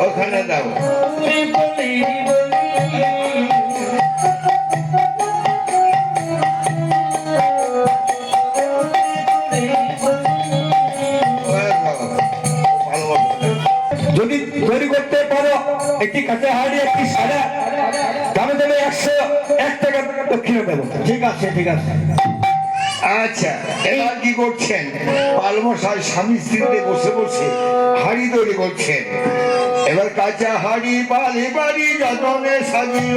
ওখানে দাও। যদি তৈরি করতে পারো একটি কাঁচা হাড়ি একটি সাদা দামে দেবে একশো এক টাকা দক্ষিণে দেবো ঠিক আছে ঠিক আছে আচ্ছা এবার কি করছেন? পালমশাই স্বামী স্ত্রীতে বসে বসে হাড়ি তৈরি করছেন। এবার কাঁচা হাড়ি পালি বাড়ি, যতনে সাজিল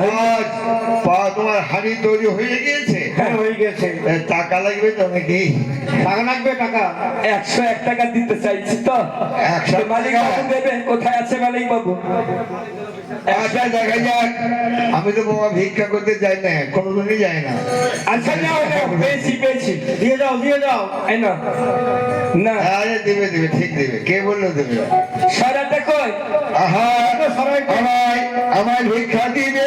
আজ পা তোমার হাড়ি তৈরি হয়ে গিয়েছে। হ্যাঁ হয়ে গেছে। টাকা লাগবে তো নাকি? টাকা লাগবে টাকা। একশো এক টাকা দিতে চাইছি তো। একশো মালিক বাবু দেবে কোথায় আছে মালিক বাবু? আচ্ছা দেখা যাক। আমি তো বাবা ভিক্ষা করতে যাই না কোনোদিনই যাই না। আচ্ছা নাও নাও পেয়েছি পেয়েছি। দিয়ে যাও দিয়ে যাও। এই নাও। না। আরে দেবে দেবে ঠিক দেবে। কে বলল দেবে? সারাটা কই? আহা আমায় আমায় ভিক্ষা দিবে।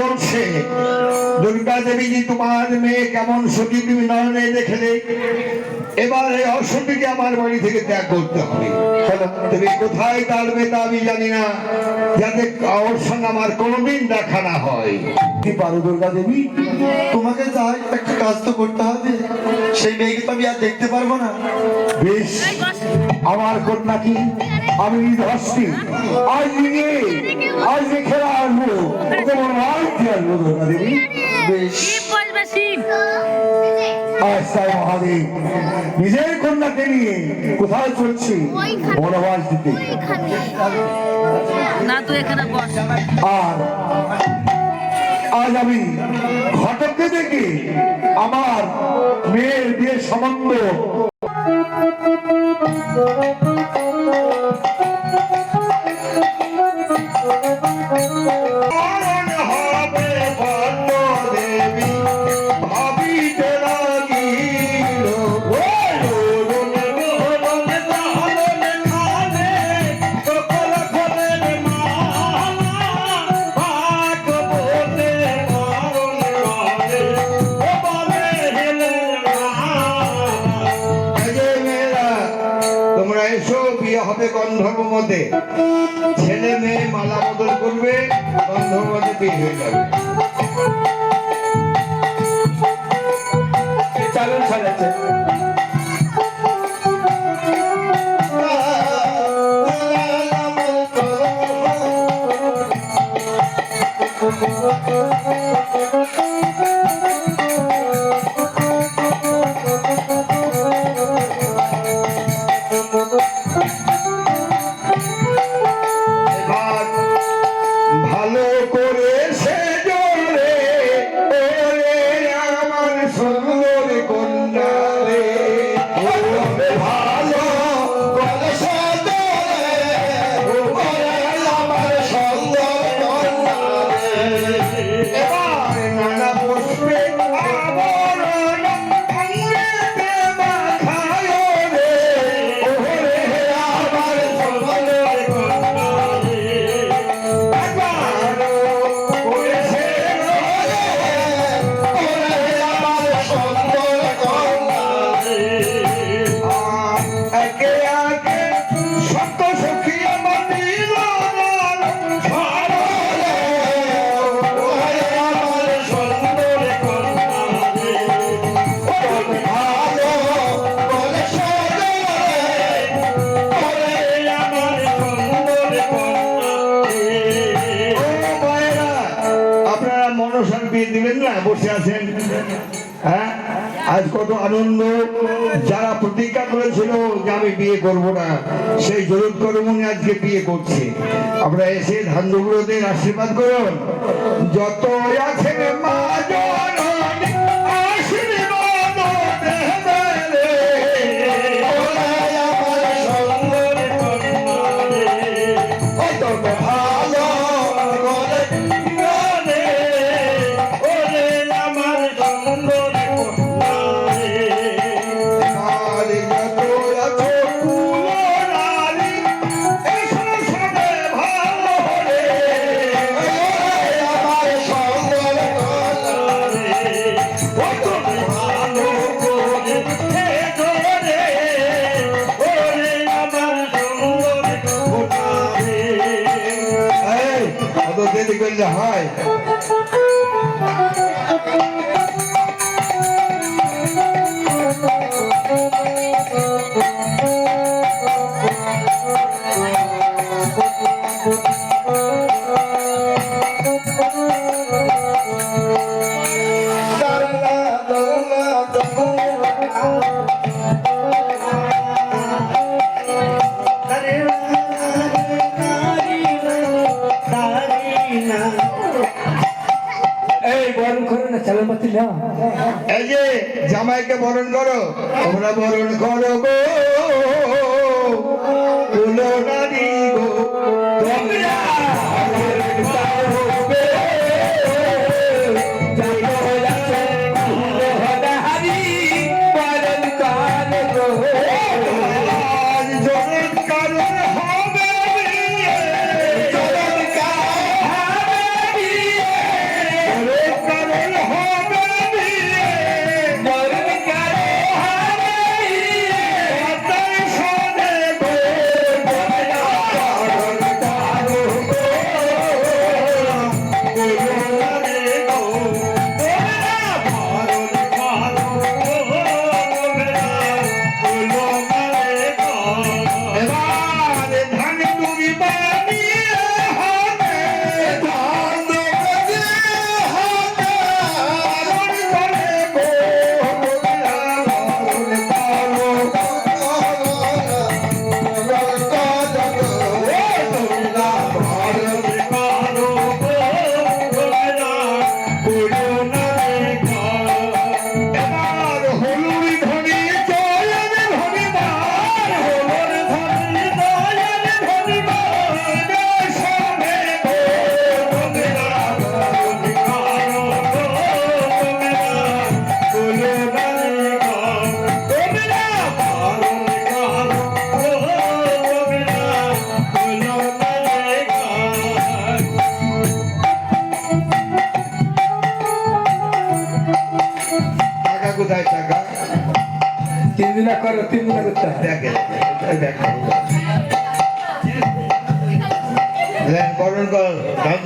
বলছে দুর্গা দেবীজি তোমার মেয়ে কেমন সতী তুমি নয়নে দেখলে এবার এই অসতীকে আমার বাড়ি থেকে ত্যাগ করতে হবে। তুমি কোথায় আমি জানি না যাতে ওর সঙ্গে আমার কোনোদিন দেখা না হয়। কি পারো দুর্গা দেবী? তোমাকে একটা কাজ তো করতে হবে সেই মেয়েকে তো আমি আর দেখতে পারব না। বেশ আমার কন্যা কি? আমি ধরছি আজ নিয়ে আজ যে খেলা আসব তোমার মাইতে আসব দুর্গা দেবী? বেশ। আজ তাই মহাদেব। নিজের কন্যাকে নিয়ে কোথায় চলছি? বনবাস দিতে। না তুই এখানে বস। আর আজ আমি ঘটককে দেখে আমার মেয়ের বিয়ে সম্বন্ধ এসো, বিয়ে হবে গন্ধর্ব মধ্যে ছেলে মেয়ে মালা বদল করবে গন্ধর্ব মধ্যে বিয়ে হয়ে যাবে। চালন ছাড়াচ্ছে সর্ব বসে আছেন হ্যাঁ? আজ কত আনন্দ। যারা প্রতিজ্ঞা করেছিল যে আমি বিয়ে করব না, সেই জরুর করমনি আজকে বিয়ে করছে। আমরা এসে ধান্দুগুলোদের আশীর্বাদ করুন। যত আছেন মা বরণ করো তোমরা বরণ করো গো। কুলনারী গো তোমরা বরণ কোথায় টাকা তিন দিন করো তিন দিন করতে দেখো বরণ কর ধান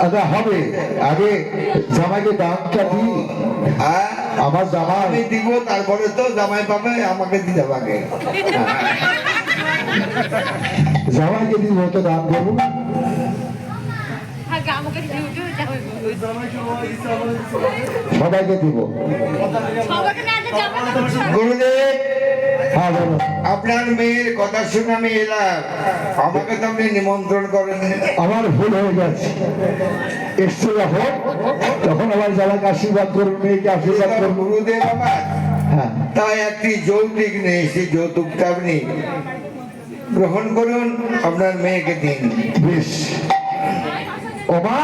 আচ্ছা হবে। আগে জামাইকে দামটা দিই হ্যাঁ? আমার জামাই। আমি দিব তারপরে তো জামাই পাবে আমাকে দিতে পাবে জামাইকে দিব তো দাম করব। না সবাইকে দিব। সবাইকে না। গুরুদেব! আপনার মেয়ের কথা শুনে আমি এলাম। আমাকে তো আপনি নিমন্ত্রণ করেন আমার ভুল হয়ে গেছে। এসছে যখন তখন আমার জামাইকে আশীর্বাদ করুন মেয়েকে আশীর্বাদ করুন। গুরুদেব আমার হ্যাঁ। তাই একটি যৌতুক নেই সেই যৌতুকটা আপনি গ্রহণ করুন আপনার মেয়েকে দিন। বেশ। ও মা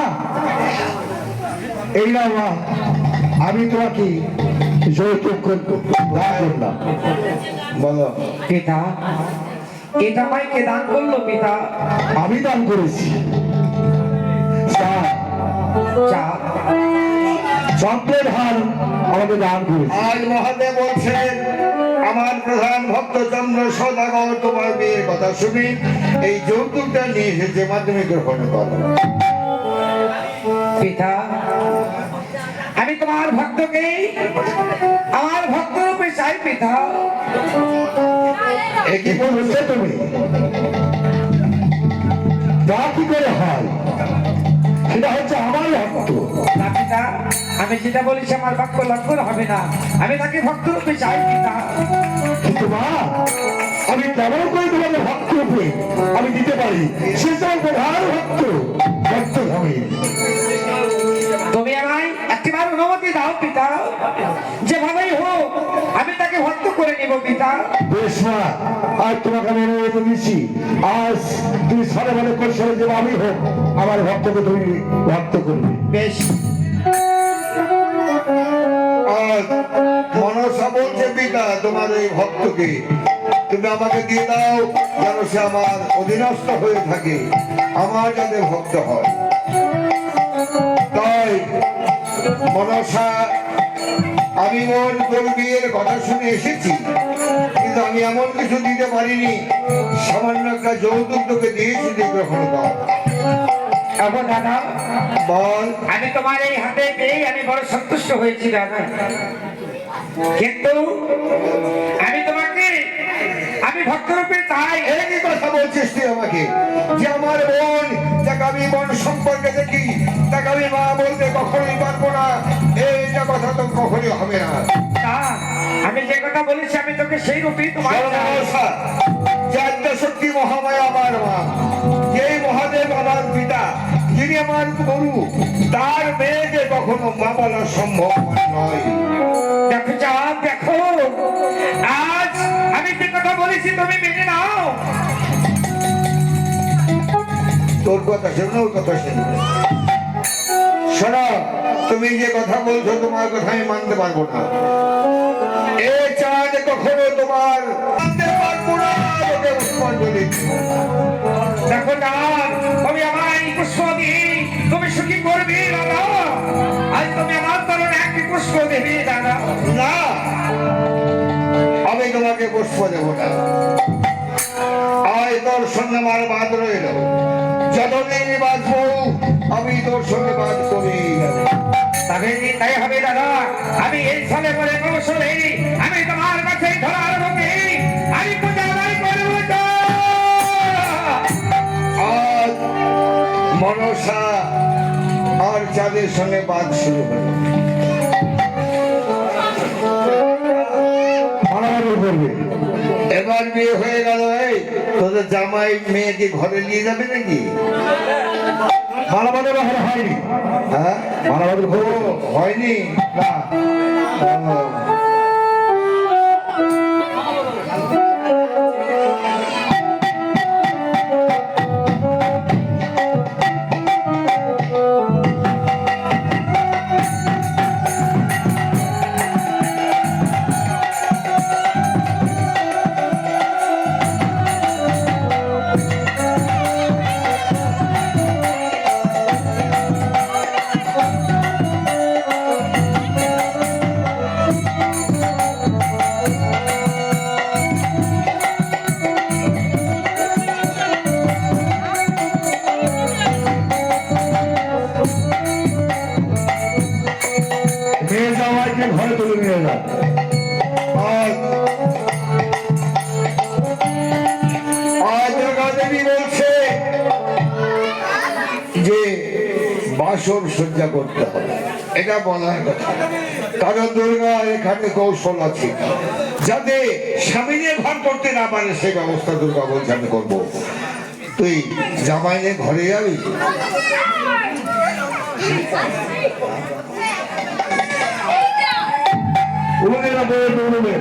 এই না মা আমি তোমাকে বলো। পিতা দান করল পিতা? আমি দান করেছি। চা চা চন্দ্রের হার আমাকে দান করেছি। আজ মহাদেব বলছেন আমার প্রধান ভক্ত চন্দ্র সদাগর তোমার মেয়ের কথা শুনি। এই যৌতুকটা নিয়ে এসেছে মাধ্যমে গ্রহণ করো পিতা আমি তোমার ভক্তকে আমার ভক্ত রূপে চাই পিতা এ কি কি বলছো তুমি? তা কি করে হয় সেটা হচ্ছে আমার ভক্ত। না পিতা আমি যেটা বলেছি আমার বাক্য লঙ্ঘন হবে না। আমি তাকে ভক্ত রূপে চাই পিতা কিন্তু মা আমি কেমন করে তোমাকে ভক্ত রূপে আমি দিতে পারি? সে তো আমার প্রধান ভক্ত ভক্ত আমি তুমি আমায় অনুমতি দাও পিতা। যেভাবেই হোক আমি তাকে ভক্ত করে নিব পিতা। বেশ মা আজ তোমাকে আমি অনুমতি দিচ্ছি আজ তুমি সালে বলে করছ যে আমি হোক আমার ভক্তকে তুমি ভক্ত করবে। বেশ। মনসা বলছে পিতা তোমার এই ভক্তকে তুমি আমাকে দিয়ে দাও যেন সে আমার অধীনস্থ হয়ে থাকে আমার যাতে ভক্ত হয়। তাই মনসা আমি ওর তোর বিয়ের কথা শুনে এসেছি কিন্তু আমি এমন কিছু দিতে পারিনি সামান্য একটা যৌতুক তোকে দিয়েছি তুই গ্রহণ কর। এখন দাদা বল। আমি তোমার এই হাতে পেয়ে আমি বড় সন্তুষ্ট হয়েছি দাদা কিন্তু আমি তোমাকে আমি ভক্তরূপে চাই। একই কথা বলছিস তুই আমাকে? যে আমার বোন যাকে আমি বোন সম্পর্কে দেখি তাকে আমি মা বলতে কখনোই পারব না। এইটা কথা তো কখনোই হবে না। আমি যে কথা বলেছি আমি তোকে সেই রূপেই তোমার। যে আদ্যশক্তি মহামায়া আমার মা। যে মহাদেব আমার পিতা যিনি আমার গুরু তার মেয়েকে কখনো মা বলা সম্ভব নয়। দেখো চাঁদ দেখো। আজ আমি যে কথা বলেছি তুমি মেনে নাও। তোর কথা শোনো ওর কথা শোনো। শোনো, তুমি যে কথা বলছো, তোমার কথা আমি মানতে পারব না। এ চাঁদ কখনো তোমার মানতে পারব না দেখো চাঁদ তুমি আমায় পুষ্প দিই তুমি সুখী করবি দাদা আজ তুমি আমার তরণ একটি পুষ্প দেবি, দাদা। না, আমি তোমাকে পুষ্প দেবো না। আয় তোর সঙ্গে আমার বাদ রইল। যতদিন বাঁচবো আমি তোর সঙ্গে বাদ করি। তবে তাই হবে দাদা? আমি এই সালে বলে কৌশলে আমি তোমার কাছে ধরার মুখে আমি পূজা আদায় করব। আজ মনসা আর চাঁদের সঙ্গে বাদ শুরু হলো। এবার বিয়ে হয়ে গেল তোদের জামাই মেয়েকে ঘরে নিয়ে যাবে নাকি? মারামারি এখন হয়নি? হ্যাঁ? মালা করবে হয়নি? না। এটা বলার। কারণ দুর্গা এখানে কৌশল আছে। যাতে স্বামী স্বামীরে ভার করতে না পারে সে ব্যবস্থা দুর্গা বলছে আমি করব। তুই জামাইনে ঘরে যাবি? উনুনে না বয়ে উনুনে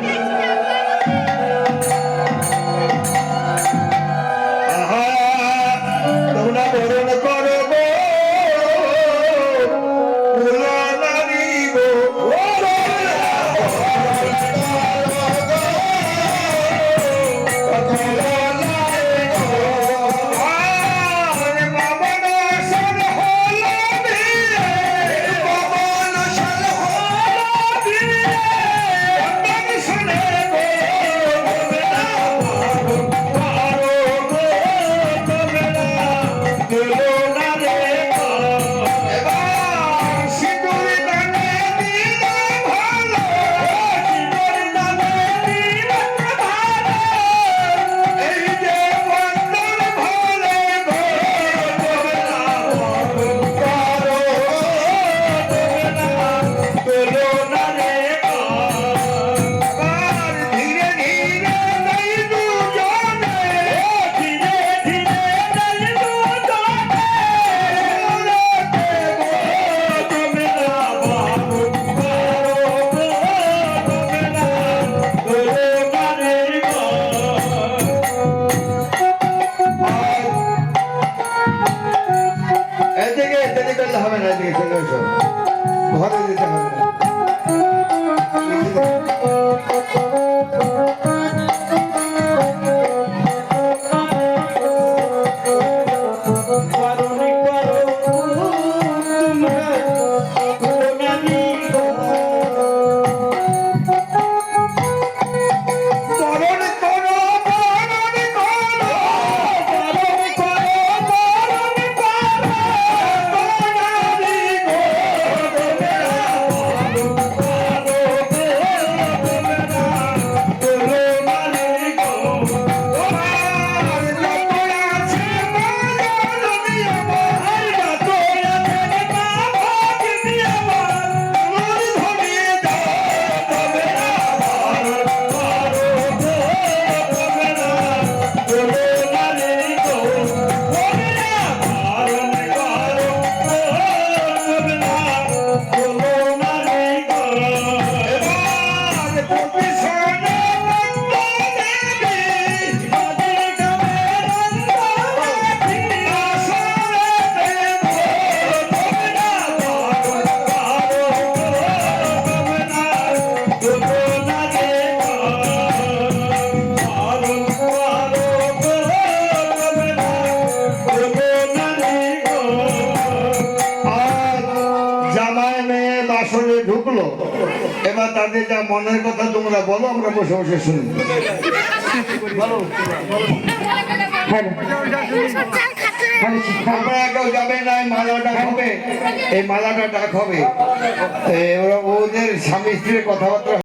মনের কথা তোমরা বলো, আমরা বসে বসে শুনি। বলো। হ্যাঁ। যাবে না হবে। এই মালাটা ডাক হবে। ওরা ওদের স্বামী স্ত্রীর কথাবার্তা